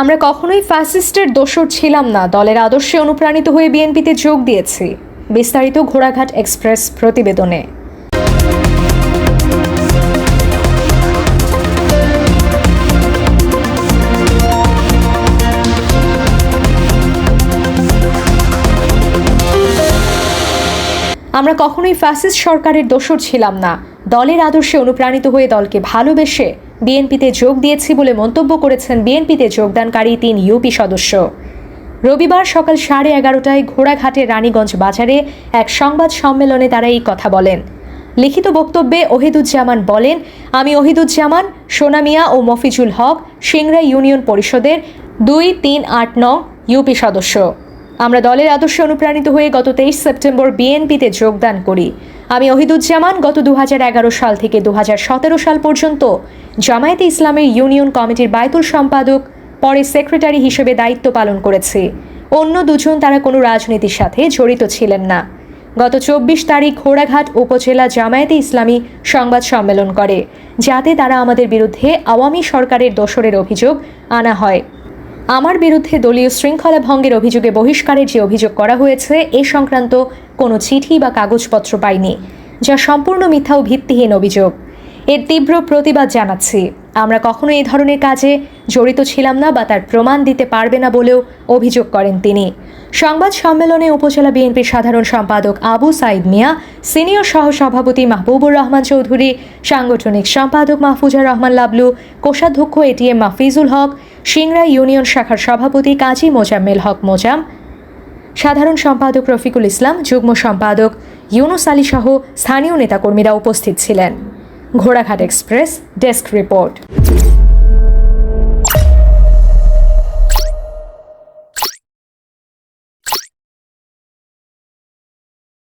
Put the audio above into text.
আমরা কখনোই ফ্যাসিস্টের দোসর ছিলাম না। দলের আদর্শে অনুপ্রাণিত হয়ে বিএনপিতে যোগ দিয়েছি। বিস্তারিত ঘোড়াঘাট এক্সপ্রেস প্রতিবেদনে। আমরা কখনোই ফ্যাসিস্ট সরকারের দোসর ছিলাম না। দলের আদর্শে অনুপ্রাণিত হয়ে দলকে ভালোবেসে বিএনপিতে যোগ দিয়েছি বলে মন্তব্য করেছেন বিএনপিতে যোগদানকারী তিন ইউপি সদস্য। রবিবার সকাল সাড়ে এগারোটায় ঘোড়াঘাটের রানীগঞ্জ বাজারে এক সংবাদ সম্মেলনে তারা এই কথা বলেন। লিখিত বক্তব্যে ওহিদুজ্জামান বলেন, আমি ওহিদুজ্জামান, সোনামিয়া ও মফিজুল হক সিংড়া ইউনিয়ন পরিষদের দুই, তিন, আট, নং ইউপি সদস্য। আমরা দলের আদর্শে অনুপ্রাণিত হয়ে গত তেইশ সেপ্টেম্বর বিএনপিতে যোগদান করি। আমি ওহিদুজ্জামান, গত দু হাজার এগারো সাল থেকে দু হাজার সতেরো সাল পর্যন্ত জামায়াতে ইসলামের ইউনিয়ন কমিটির বায়তুল সম্পাদক, পরে সেক্রেটারি হিসেবে দায়িত্ব পালন করেছি। অন্য দুজন তারা কোনো রাজনীতির সাথে জড়িত ছিলেন না। গত চব্বিশ তারিখ ঘোড়াঘাট উপজেলা জামায়াতে ইসলামী সংবাদ সম্মেলন করে, যাতে তারা আমাদের বিরুদ্ধে আওয়ামী সরকারের দোসরের অভিযোগ আনা হয়। আমার বিরুদ্ধে দলীয় শৃঙ্খলা ভঙ্গের অভিযোগে বহিষ্কারের যে অভিযোগ করা হয়েছে, এ সংক্রান্ত কোনো চিঠি বা কাগজপত্র পাইনি, যা সম্পূর্ণ মিথ্যা ও ভিত্তিহীন অভিযোগ। এর তীব্র প্রতিবাদ জানাচ্ছি। আমরা কখনো এই ধরনের কাজে জড়িত ছিলাম না বা তার প্রমাণ দিতে পারবে না বলেও অভিযোগ করেন তিনি। সংবাদ সম্মেলনে উপজেলা বিএনপির সাধারণ সম্পাদক আবু সাইদ মিয়া, সিনিয়র সহ সভাপতি মাহবুবুর রহমান চৌধুরী, সাংগঠনিক সম্পাদক মাহফুজা রহমান লাবলু, কোষাধ্যক্ষ এটিএম মাহফিজুল হক সিংড়া ইউনিয়ন শাখার সভাপতি কাজী মোজাম্মেল হক মোজাম সাধারণ সম্পাদক রফিকুল ইসলাম, যুগ্ম সম্পাদক ইউনুস আলী সহ স্থানীয় নেতাকর্মীরা উপস্থিত ছিলেন। ঘোড়াঘাট এক্সপ্রেস, ডেস্ক রিপোর্ট।